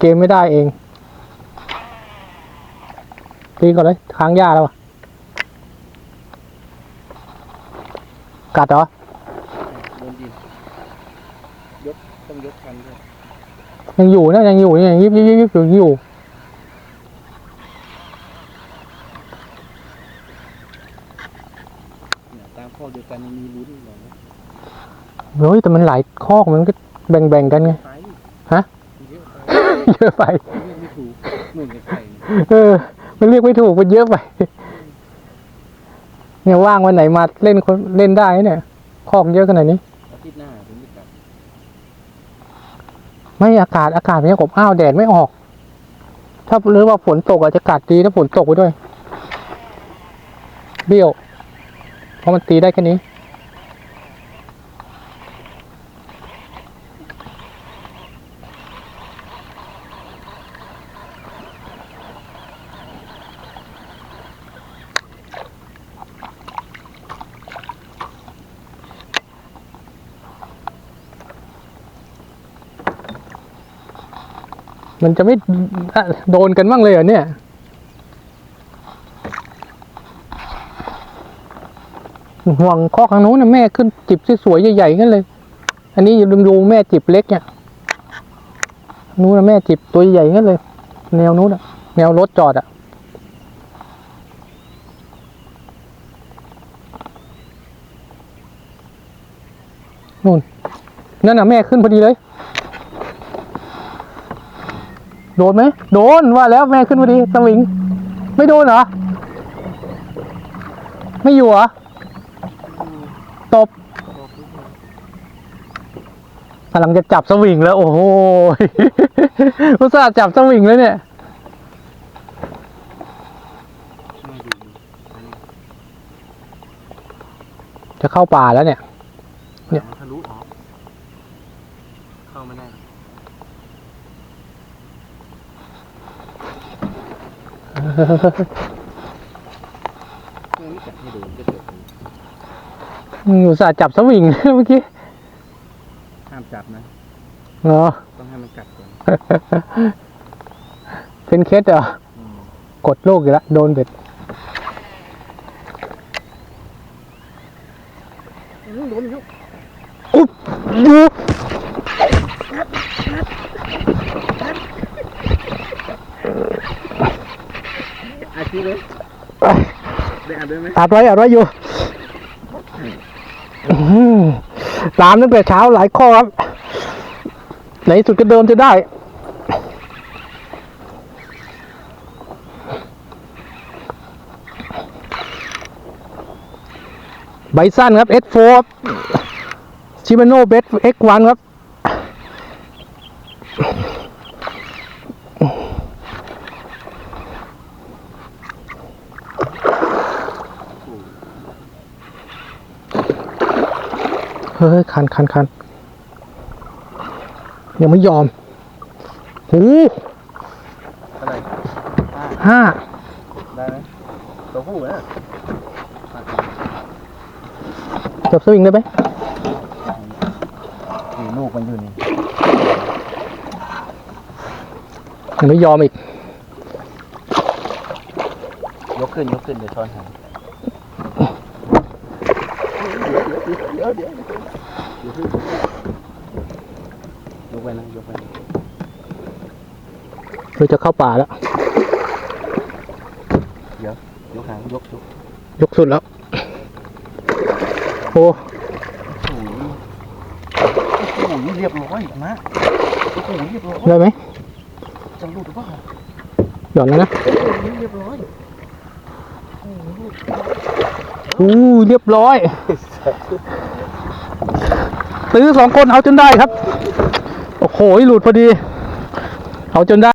เกมไม่ได้เอง ตีก่อนเลยค้างยาแล้วอะกัดเหรอ โดนยิงยกต้องยกคันด้วยยังอยู่นะยังอยู่ยังยิบยิบยิบยิบอยู่ยังอยู่เนี่ยตามข้อเดียวกันยังมีลุ้นอยู่นะเฮ้ยแต่มันหลายคอกมันก็แบ่งแบ่งๆกันไง ไปฮะเยอะไป เยอะไปเรียกไม่ถูกหนุนกับไก่เนี่ยเออ มันเรียกไม่ถูกมันเยอะไป เนี่ยว่างวันไหนมาเล่นคนเล่นได้เนี่ยคอกเยอะขนาดนี้อาทิตย์หน้าถึงจะกลับไม่อากาศอากาศมันยังอบอ้าวแดดไม่ออก ถ้าหรือว่าฝนตกอาจจะกัดดีถ้าฝนตกไปด้วยเบี้ยวเพราะมันตีได้แค่นี้ มันจะไม่โดนกันบ้างเลยเหรอเนี่ยห่วงข้อข้างนู้นนะแม่ขึ้นจิบสวยๆใหญ่ๆกันเลย อันนี้อย่าลืมดูแม่จิบเล็กเนี่ยนู้นนะแม่จิบตัวใหญ่กันเลย แนวนู้นอะแนวรถจอดอะนู่นนั่นน่ะแม่ขึ้นพอดีเลย โดนไหมโดนว่าแล้วแม่ขึ้นพอดีสวิง ไม่โดนเหรอ ไม่อยู่เหรอ ตบกำลังจะจับสวิงแล้ว โอ้โหอุตส่าห์จับสวิงแล้วเนี่ยจะเข้าป่าแล้วเนี่ย เนี่ยทะลุออกเข้าไม่ได้ไม่ไม่จับให้โดนก็เกิดอุตส่าห์จับสวิงเมื่อกี้ห้ามจับนะเหรอต้องให้มันกัดก่อนเป็นเคสเหรออืมกดลูกอยู่แล้วโดนเบ็ดโดนยกอุ๊บยูบ อาชีพเลย ได้อ่านด้วยไหมอัดไว้อัดไว้อยู่ตามตั้งแต่เช้าหลายข้อครับไหนสุดก็เดิมจะได้ไบสั้นครับ S4 ชิมาโน่เบส X1 ครับ เฮ้ยคันคันคันยังไม่ยอมหูอะไรห้าห้าได้ไหมตัวผู้นะจับสวิงได้ไหมนี่ลูกมันอยู่นี่ยังไม่ยอมอีก ยกขึ้น ยกขึ้น เดี๋ยวช้อนหางเดี๋ยวเดี๋ยวเดี๋ยวยกไปนะยกไปนะเราจะเข้าป่าแล้ว เดี๋ยวยกหางยกยกยกสุดแล้ว โอ้โอ้โหเรียบร้อยนะโอ้โหเรียบร้อยได้ไหมจะหลุดหรือเปล่าหย่อนแล้วนะโอ้โหเรียบร้อยอู้เรียบร้อย ตื้อสองคนเอาจนได้ครับ โอ้โหหลุดพอดี เอาจนได้